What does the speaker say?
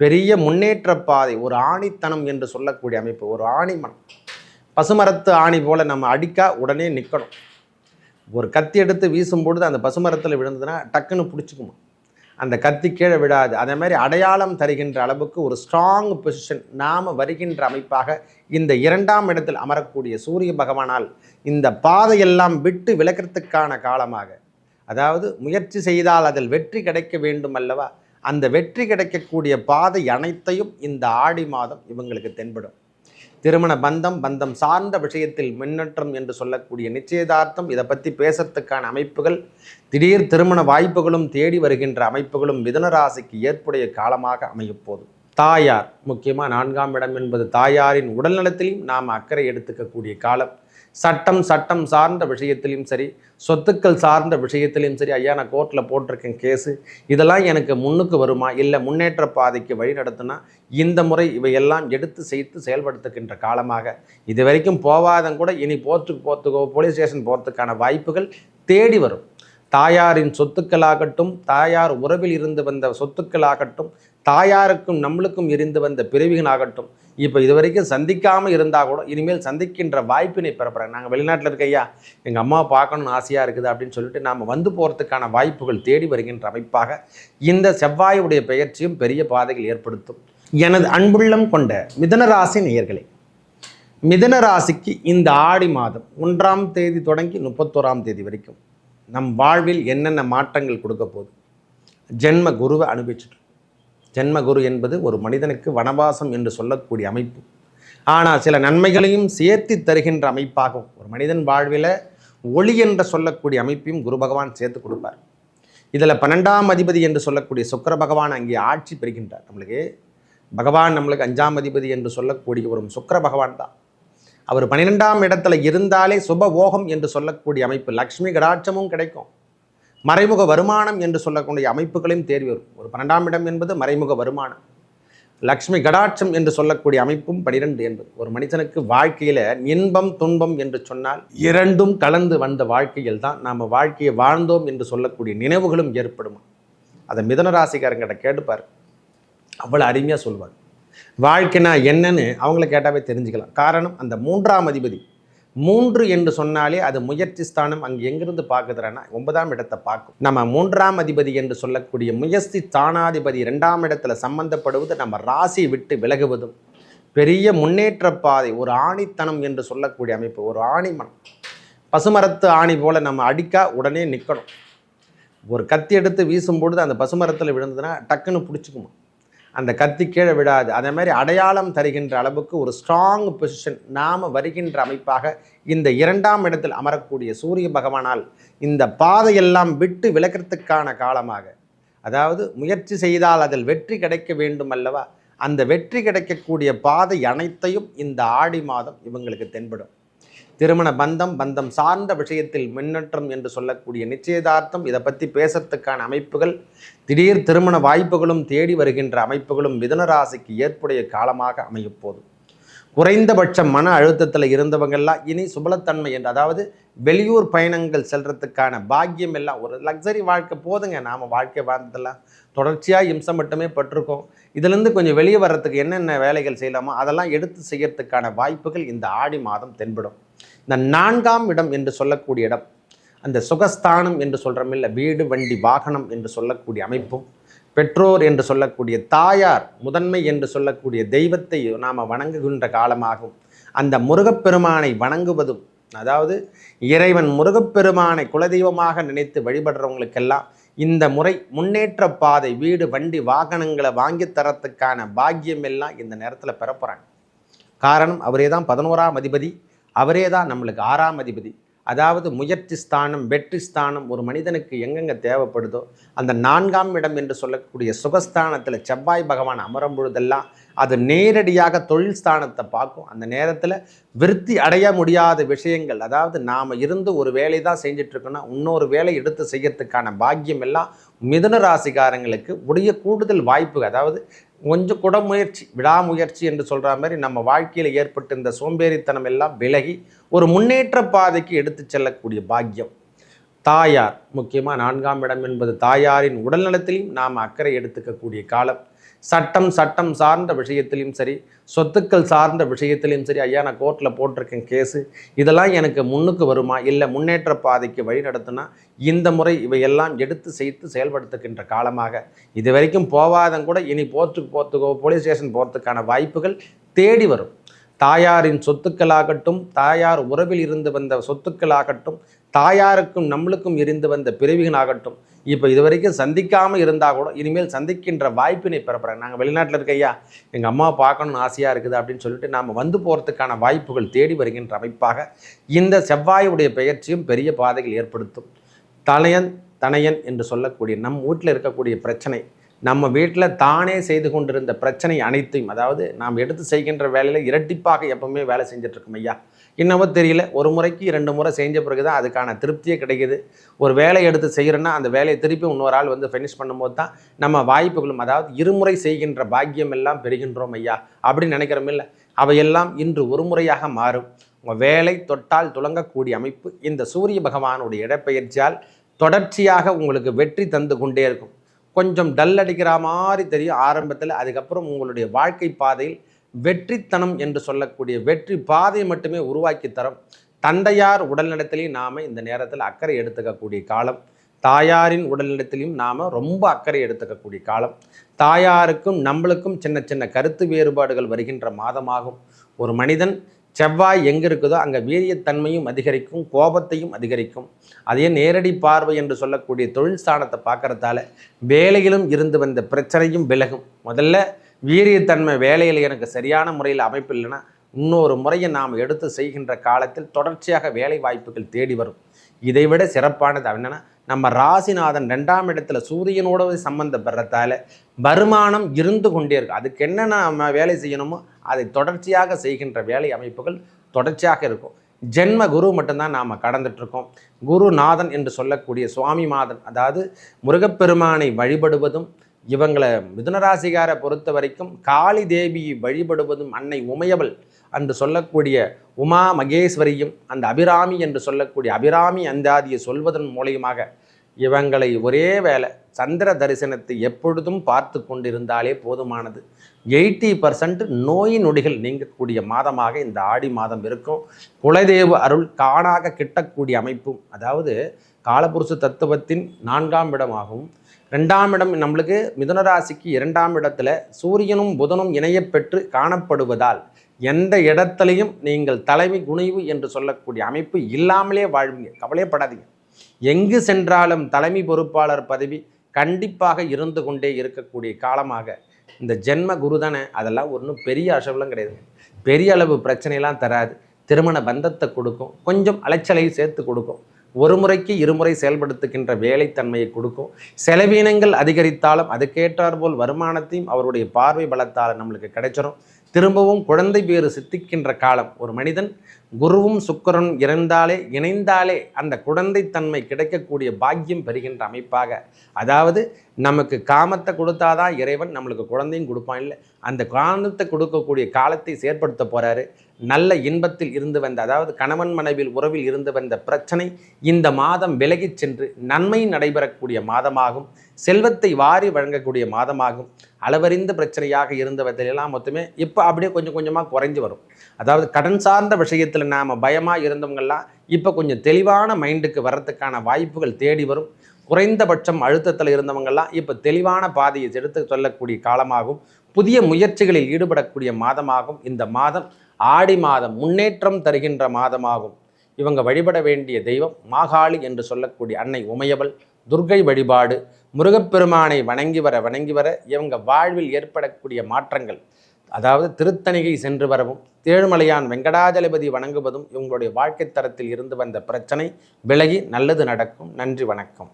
பெரிய முன்னேற்ற பாதை ஒரு ஆணித்தனம் என்று சொல்லக்கூடிய அமைப்பு ஒரு ஆணிமனம் பசுமரத்து ஆணி போல நம்ம அடிக்கா உடனே நிற்கணும் ஒரு கத்தி எடுத்து வீசும்பொழுது அந்த பசுமரத்தில் விழுந்ததுன்னா டக்குன்னு பிடிச்சிக்குமா? அந்த கத்தி கீழே விடாது அதே மாதிரி அடையாளம் தருகின்ற அளவுக்கு ஒரு ஸ்ட்ராங் பொசிஷன் நாம் வருகின்ற அமைப்பாக இந்த இரண்டாம் இடத்தில் அமரக்கூடிய சூரிய பகவானால் இந்த பாதையெல்லாம் விட்டு விலக்கிறதுக்கான காலமாக அதாவது முயற்சி செய்தால் அதில் வெற்றி கிடைக்க வேண்டும் அல்லவா? அந்த வெற்றி கிடைக்கக்கூடிய பாதை அனைத்தையும் இந்த ஆடி மாதம் இவங்களுக்கு தென்படும். திருமண பந்தம் பந்தம் சார்ந்த விஷயத்தில் முன்னேற்றம் என்று சொல்லக்கூடிய நிச்சயதார்த்தம் இதை பற்றி பேசுறதுக்கான அமைப்புகள் திடீர் திருமண வாய்ப்புகளும் தேடி வருகின்ற அமைப்புகளும் மிதன ராசிக்கு ஏற்புடைய காலமாக அமையப்போதும் தாயார் முக்கியமாக நான்காம் இடம் என்பது தாயாரின் உடல்நலத்திலையும் நாம் அக்கறை எடுத்துக்கக்கூடிய காலம். சட்டம் சட்டம் சார்ந்த விஷயத்திலையும் சரி சொத்துக்கள் சார்ந்த விஷயத்திலையும் சரி ஐயா நான் கோர்ட்டில் போட்டிருக்கேன் கேஸு. இதெல்லாம் எனக்கு முன்னுக்கு வருமா? இல்லை முன்னேற்ற பாதைக்கு வழி நடத்துனா இந்த முறை இவையெல்லாம் எடுத்து செய்து செயல்படுத்துகின்ற காலமாக. இது வரைக்கும் போவாதம் கூட இனி போர்த்துக்கு போகிறதுக்கோ போலீஸ் ஸ்டேஷன் போகிறதுக்கான வாய்ப்புகள் தேடி வரும். தாயாரின் சொத்துக்களாகட்டும் தாயார் உறவில் இருந்து வந்த சொத்துக்களாகட்டும் தாயாருக்கும் நம்மளுக்கும் இருந்து வந்த பிரிவுகளாகட்டும் இப்போ இது வரைக்கும் சந்திக்காமல் இருந்தால் கூட இனிமேல் சந்திக்கின்ற வாய்ப்பினை பெறப்படுறாங்க நாங்கள் வெளிநாட்டில் இருக்க ஐயா எங்கள் அம்மாவை பார்க்கணும்னு ஆசையாக இருக்குது அப்படின்னு சொல்லிட்டு நாம் வந்து போகிறதுக்கான வாய்ப்புகள் தேடி வருகின்ற அமைப்பாக இந்த செவ்வாயுடைய பெயர்ச்சியும் பெரிய பாதைகள் ஏற்படுத்தும். எனது அன்புள்ளம் கொண்ட மிதனராசி நேயர்களே மிதன ராசிக்கு இந்த ஆடி மாதம் ஒன்றாம் தேதி தொடங்கி முப்பத்தோராம் தேதி வரைக்கும் நம் வாழ்வில் என்னென்ன மாற்றங்கள் கொடுக்க போகுது? ஜென்ம குருவை அனுபவிச்சுட்டு ஜென்ம குரு என்பது ஒரு மனிதனுக்கு வனவாசம் என்று சொல்லக்கூடிய அமைப்பு. ஆனால் சில நன்மைகளையும் சேர்த்து தருகின்ற அமைப்பாகும் ஒரு மனிதன் வாழ்வில் ஒளி என்று சொல்லக்கூடிய அமைப்பையும் குரு பகவான் சேர்த்து கொடுப்பார். இதில் பன்னெண்டாம் அதிபதி என்று சொல்லக்கூடிய சுக்கர பகவான் அங்கே ஆட்சி பெறுகின்றார். நம்மளுக்கு பகவான் நம்மளுக்கு அஞ்சாம் அதிபதி என்று சொல்லக்கூடிய ஒரு சுக்கிர பகவான் தான். அவர் பன்னிரெண்டாம் இடத்துல இருந்தாலே சுபபோகம் என்று சொல்லக்கூடிய அமைப்பு. லக்ஷ்மி கடாட்சமும் கிடைக்கும். மறைமுக வருமானம் என்று சொல்லக்கூடிய அமைப்புகளையும் தேர்வு வரும். ஒரு பன்னெண்டாம் இடம் என்பது மறைமுக வருமானம். லக்ஷ்மி கடாட்சம் என்று சொல்லக்கூடிய அமைப்பும் பனிரெண்டு என்பது. ஒரு மனிதனுக்கு வாழ்க்கையில் இன்பம் துன்பம் என்று சொன்னால் இரண்டும் கலந்து வந்த வாழ்க்கையில் தான் நாம் வாழ்க்கையை வாழ்ந்தோம் என்று சொல்லக்கூடிய நினைவுகளும் ஏற்படுமா. அதை மிதன ராசிக்காரங்கிட்ட கேட்டுப்பார். அவ்வளோ அருமையாக சொல்வார். வாழ்க்கைனா என்னன்னு அவங்கள கேட்டாவே தெரிஞ்சுக்கலாம். காரணம் அந்த மூன்றாம் அதிபதி. மூன்று என்று சொன்னாலே அது முயற்சி ஸ்தானம் அங்கே எங்கிருந்து பார்க்குறேன்னா ஒன்பதாம் இடத்தை பார்க்கும். நம்ம மூன்றாம் அதிபதி என்று சொல்லக்கூடிய முயற்சி ஸ்தானாதிபதி ரெண்டாம் இடத்துல சம்பந்தப்படுவது நம்ம ராசி விட்டு விலகுவதும் பெரிய முன்னேற்ற பாதை ஒரு ஆணித்தனம் என்று சொல்லக்கூடிய அமைப்பு ஒரு ஆணிமனம் பசுமரத்து ஆணி போல் நம்ம அடிக்கா உடனே நிற்கணும் ஒரு கத்தி எடுத்து வீசும்பொழுது அந்த பசுமரத்தில் விழுந்ததுன்னா டக்குன்னு பிடிச்சிக்குமா? அந்த கத்தி கீழே விடாது அதே மாதிரி அடையாளம் தருகின்ற அளவுக்கு ஒரு ஸ்ட்ராங் பொசிஷன் நாம் வருகின்ற அமைப்பாக இந்த இரண்டாம் இடத்தில் அமரக்கூடிய சூரிய பகவானால் இந்த பாதையெல்லாம் விட்டு விளக்கிறதுக்கான காலமாக. அதாவது முயற்சி செய்தால் அதில் வெற்றி கிடைக்க வேண்டும் அல்லவா? அந்த வெற்றி கிடைக்கக்கூடிய பாதை அனைத்தையும் இந்த ஆடி மாதம் இவங்களுக்கு தென்படும். திருமண பந்தம் பந்தம் சார்ந்த விஷயத்தில் மின்னற்றம் என்று சொல்லக்கூடிய நிச்சயதார்த்தம் இதை பற்றி பேசுறதுக்கான அமைப்புகள் திடீர் திருமண வாய்ப்புகளும் தேடி வருகின்ற அமைப்புகளும் மிதனராசிக்கு ஏற்புடைய காலமாக அமையப்போது குறைந்தபட்ச மன அழுத்தத்தில் இருந்தவங்கெல்லாம் இனி சுபலத்தன்மை என்று அதாவது வெளியூர் பயணங்கள் செல்றதுக்கான பாக்கியம் எல்லாம் ஒரு லக்ஸரி வாழ்க்கை போதுங்க. நாம் வாழ்க்கை வாழ்ந்ததெல்லாம் தொடர்ச்சியாக இம்சம் மட்டுமே பட்டிருக்கோம். இதுலேருந்து கொஞ்சம் வெளியே வர்றதுக்கு என்னென்ன வேலைகள் செய்யலாமோ அதெல்லாம் எடுத்து செய்யறதுக்கான வாய்ப்புகள் இந்த ஆடி மாதம் தென்படும். இந்த நான்காம் இடம் என்று சொல்லக்கூடிய இடம் அந்த சுகஸ்தானம் என்று சொல்கிறோமில்ல வீடு வண்டி வாகனம் என்று சொல்லக்கூடிய அமைப்பும் பெற்றோர் என்று சொல்லக்கூடிய தாயார் முதன்மை என்று சொல்லக்கூடிய தெய்வத்தை நாம் வணங்குகின்ற காலமாகும். அந்த முருகப்பெருமானை வணங்குவதும் அதாவது இறைவன் முருகப்பெருமானை குலதெய்வமாக நினைத்து வழிபடுறவங்களுக்கெல்லாம் இந்த முறை முன்னேற்ற பாதை வீடு வண்டி வாகனங்களை வாங்கி தரத்துக்கான பாக்கியம் எல்லாம் இந்த நேரத்தில் பெறப்போகிறாங்க காரணம் அவரே தான் பதினோராம் அதிபதி. அவரே தான் நம்மளுக்கு ஆறாம் அதிபதி. அதாவது முயற்சி ஸ்தானம் வெற்றி ஸ்தானம் ஒரு மனிதனுக்கு எங்கெங்கே தேவைப்படுதோ அந்த நான்காம் இடம் என்று சொல்லக்கூடிய சுகஸ்தானத்தில் செவ்வாய் பகவான் அமரும் பொழுதெல்லாம் அது நேரடியாக தொழில் ஸ்தானத்தை பார்க்கும். அந்த நேரத்தில் விருத்தி அடைய முடியாத விஷயங்கள் அதாவது நாம் இருந்து ஒரு வேலை தான் செஞ்சிட்ருக்கோன்னா இன்னொரு வேலை எடுத்து செய்யறதுக்கான பாக்கியம் எல்லாம் மிதுன ராசிக்காரங்களுக்கு உடைய கூடுதல் வாய்ப்பு அதாவது கொஞ்சம் கூட முயற்சி விடாமுயற்சி என்று சொல்கிற மாதிரி நம்ம வாழ்க்கையில் ஏற்பட்டு இந்த சோம்பேறித்தனம் எல்லாம் விலகி ஒரு முன்னேற்ற பாதைக்கு எடுத்து செல்லக்கூடிய பாக்கியம். தாயார் முக்கியமாக நான்காம் இடம் என்பது தாயாரின் உடல்நலத்திலையும் நாம் அக்கறை எடுத்துக்கக்கூடிய காலம். சட்டம் சட்டம் சார்ந்த விஷயத்திலையும் சரி சொத்துக்கள் சார்ந்த விஷயத்திலையும் சரி ஐயா நான் கோர்ட்டில் போட்டிருக்கேன் கேஸு. இதெல்லாம் எனக்கு முன்னுக்கு வருமா? இல்லை முன்னேற்ற பாதைக்கு வழி நடத்தினா இந்த முறை இவையெல்லாம் எடுத்து செய்து செயல்படுத்துகின்ற காலமாக. இது வரைக்கும் போவாதம் கூட இனி போர்த்துக்கு போகிறதுக்கோ போலீஸ் ஸ்டேஷன் போகிறதுக்கான வாய்ப்புகள் தேடி வரும். தாயாரின் சொத்துக்களாகட்டும் தாயார் உறவில் இருந்து வந்த சொத்துக்களாகட்டும் தாயாருக்கும் நம்மளுக்கும் இருந்து வந்த பிரிவுகளாகட்டும் இப்போ இது வரைக்கும் சந்திக்காமல் இருந்தால் கூட இனிமேல் சந்திக்கின்ற வாய்ப்பினை பெறப்படுறேன் நாங்கள் வெளிநாட்டில் இருக்க ஐயா. எங்கள் அம்மா பார்க்கணும்னு ஆசையாக இருக்குது அப்படின்னு சொல்லிட்டு நாம் வந்து போகிறதுக்கான வாய்ப்புகள் தேடி வருகின்ற அமைப்பாக இந்த செவ்வாயுடைய பெயர்ச்சியும் பெரிய பாதைகள் ஏற்படுத்தும். தலையன் தனையன் என்று சொல்லக்கூடிய நம் வீட்டில் இருக்கக்கூடிய பிரச்சனை நம்ம வீட்டில் தானே செய்து கொண்டிருந்த பிரச்சனை அனைத்தையும் அதாவது நாம் எடுத்து செய்கின்ற வேலையில் இரட்டிப்பாக எப்பவுமே வேலை செஞ்சிட்ருக்கோம் ஐயா. என்னவோ தெரியல ஒரு முறைக்கு இரண்டு முறை செஞ்ச பிறகு தான் அதுக்கான திருப்தியே கிடைக்குது. ஒரு வேலையை எடுத்து செய்கிறோன்னா அந்த வேலையை திருப்பி இன்னொரு ஆள் வந்து ஃபினிஷ் பண்ணும்போது தான் நம்ம வாய்ப்புகளும் அதாவது இருமுறை செய்கின்ற பாக்கியம் எல்லாம் பெறுகின்றோம் ஐயா அப்படின்னு நினைக்கிறோம் இல்லை. அவையெல்லாம் இன்று ஒரு முறையாக மாறும். உங்கள் வேலை தொட்டால் துளங்கக்கூடிய அமைப்பு இந்த சூரிய பகவானுடைய இடப்பெயர்ச்சியால் தொடர்ச்சியாக உங்களுக்கு வெற்றி தந்து கொண்டே இருக்கும். கொஞ்சம் டல் அடிக்கிற மாதிரி தெரியும் ஆரம்பத்தில். அதுக்கப்புறம் உங்களுடைய வாழ்க்கை பாதையில் வெற்றித்தனம் என்று சொல்லக்கூடிய வெற்றி பாதையை மட்டுமே உருவாக்கி தரும். தந்தையார் உடல்நலத்திலையும் நாம் இந்த நேரத்தில் அக்கறை எடுத்துக்கக்கூடிய காலம். தாயாரின் உடல்நலத்திலையும் நாம் ரொம்ப அக்கறை எடுத்துக்கக்கூடிய காலம். தாயாருக்கும் நம்மளுக்கும் சின்ன சின்ன கருத்து வேறுபாடுகள் வருகின்ற மாதமாகும். ஒரு மனிதன் செவ்வாய் எங்கே இருக்குதோ அங்கே வீரியத்தன்மையும் அதிகரிக்கும் கோபத்தையும் அதிகரிக்கும். அதே நேரடி பார்வை என்று சொல்லக்கூடிய தொழில் ஸ்தானத்தை பார்க்கறதால வேலையிலும் இருந்து வந்த பிரச்சனையும் விலகும். முதல்ல வீரியத்தன்மை வேலையில் எனக்கு சரியான முறையில் அமைப்பு இல்லைன்னா இன்னொரு முறையை நாம் எடுத்து செய்கின்ற காலத்தில் தொடர்ச்சியாக வேலை வாய்ப்புகள் தேடி வரும். இதைவிட சிறப்பானது என்னென்னா நம்ம ராசிநாதன் ரெண்டாம் இடத்துல சூரியனோட சம்மந்தப்படுறதால வருமானம் இருந்து கொண்டே இருக்கும். அதுக்கு என்னென்ன நம்ம வேலை செய்யணுமோ அதை தொடர்ச்சியாக செய்கின்ற வேலை அமைப்புகள் தொடர்ச்சியாக இருக்கும். ஜென்ம குரு மட்டும்தான் நாம் கடந்துட்டுருக்கோம். குருநாதன் என்று சொல்லக்கூடிய சுவாமி மாதன் அதாவது முருகப்பெருமானை வழிபடுவதும் இவங்களை மிதுனராசிகாரை பொறுத்த வரைக்கும் காளி தேவியை வழிபடுவதும் அன்னை உமையவள் என்று சொல்லக்கூடிய உமா மகேஸ்வரியும் அந்த அபிராமி என்று சொல்லக்கூடிய அபிராமி அந்தாதியை சொல்வதன் மூலியமாக இவங்களை ஒரே வேலை சந்திர தரிசனத்தை எப்பொழுதும் பார்த்து கொண்டிருந்தாலே போதுமானது. எயிட்டி பர்சன்ட் நோய் நொடிகள் நீங்கக்கூடிய மாதமாக இந்த ஆடி மாதம் இருக்கும். குலதெய்வ அருள் காணாக கிட்டக்கூடிய அமைப்பும் அதாவது காலபுருஷ தத்துவத்தின் நான்காம் இடமாகவும் ரெண்டாம் இடம் நம்மளுக்கு மிதுனராசிக்கு இரண்டாம் இடத்துல சூரியனும் புதனும் இணையப்பெற்று காணப்படுவதால் எந்த இடத்துலையும் நீங்கள் தலைமை குணிவு என்று சொல்லக்கூடிய அமைப்பு இல்லாமலே வாழ்வீங்க. கவலையப்படாதீங்க. எங்கு சென்றாலும் தலைமை பொறுப்பாளர் பதவி கண்டிப்பாக இருந்து கொண்டே இருக்கக்கூடிய காலமாக இந்த ஜென்ம குரு தானே அதெல்லாம் ஒன்றும் பெரிய அசவலம் கிடையாது. பெரிய அளவு பிரச்சனையெல்லாம் தராது. திருமண பந்தத்தை கொடுக்கும். கொஞ்சம் அலைச்சலையும் சேர்த்து கொடுக்கும். ஒரு முறைக்கு இருமுறை செயல்படுத்துகின்ற வேலைத்தன்மையை கொடுக்கும். செலவீனங்கள் அதிகரித்தாலும் அதுக்கேற்றாற்போல் வருமானத்தையும் அவருடைய பார்வை பலத்தால் நம்மளுக்கு கிடைச்சிரும். திரும்பவும் குழந்தை பேறு சித்திக்கின்ற காலம். ஒரு மனிதன் குருவும் சுக்கரன் இறந்தாலே இணைந்தாலே அந்த குழந்தைத்தன்மை கிடைக்கக்கூடிய பாக்கியம் பெறுகின்ற அமைப்பாக. அதாவது நமக்கு காமத்தை கொடுத்தாதான் இறைவன் நம்மளுக்கு குழந்தையும் கொடுப்பான். இல்லை அந்த காமத்தை கொடுக்கக்கூடிய காலத்தை செயற்படுத்த போகிறாரு நல்ல இன்பத்தில் இருந்து வந்த அதாவது கணவன் மனைவில் உறவில் இருந்து வந்த பிரச்சனை இந்த மாதம் விலகிச் சென்று நன்மை நடைபெறக்கூடிய மாதமாகும். செல்வத்தை வாரி வழங்கக்கூடிய மாதமாகும். அளவறிந்த பிரச்சனையாக இருந்தவற்றிலெல்லாம் மொத்தமே இப்போ அப்படியே கொஞ்சம் கொஞ்சமாக குறைஞ்சி வரும். அதாவது கடன் சார்ந்த விஷயத்தில் நாம் பயமாக இருந்தவங்கெல்லாம் இப்போ கொஞ்சம் தெளிவான மைண்டுக்கு வர்றதுக்கான வாய்ப்புகள் தேடி வரும். குறைந்தபட்சம் அழுத்தத்தில் இருந்தவங்கெல்லாம் இப்போ தெளிவான பாதையை எடுத்து சொல்லக்கூடிய காலமாகும். புதிய முயற்சிகளில் ஈடுபடக்கூடிய மாதமாகும். இந்த மாதம் ஆடி மாதம் முன்னேற்றம் தருகின்ற மாதமாகும். இவங்க வழிபட வேண்டிய தெய்வம் மாகாளி என்று சொல்லக்கூடிய அன்னை உமையவள். துர்கை வழிபாடு முருகப்பெருமானை வணங்கி வர வணங்கி வர இவங்க வாழ்வில் ஏற்படக்கூடிய மாற்றங்கள். அதாவது திருத்தணிகை சென்று வரவும் தேழுமலையான் வெங்கடாஜலபதி வணங்குவதும் இவங்களுடைய வாழ்க்கை தரத்தில் இருந்து வந்த பிரச்சனை விலகி நல்லது நடக்கும். நன்றி வணக்கம்.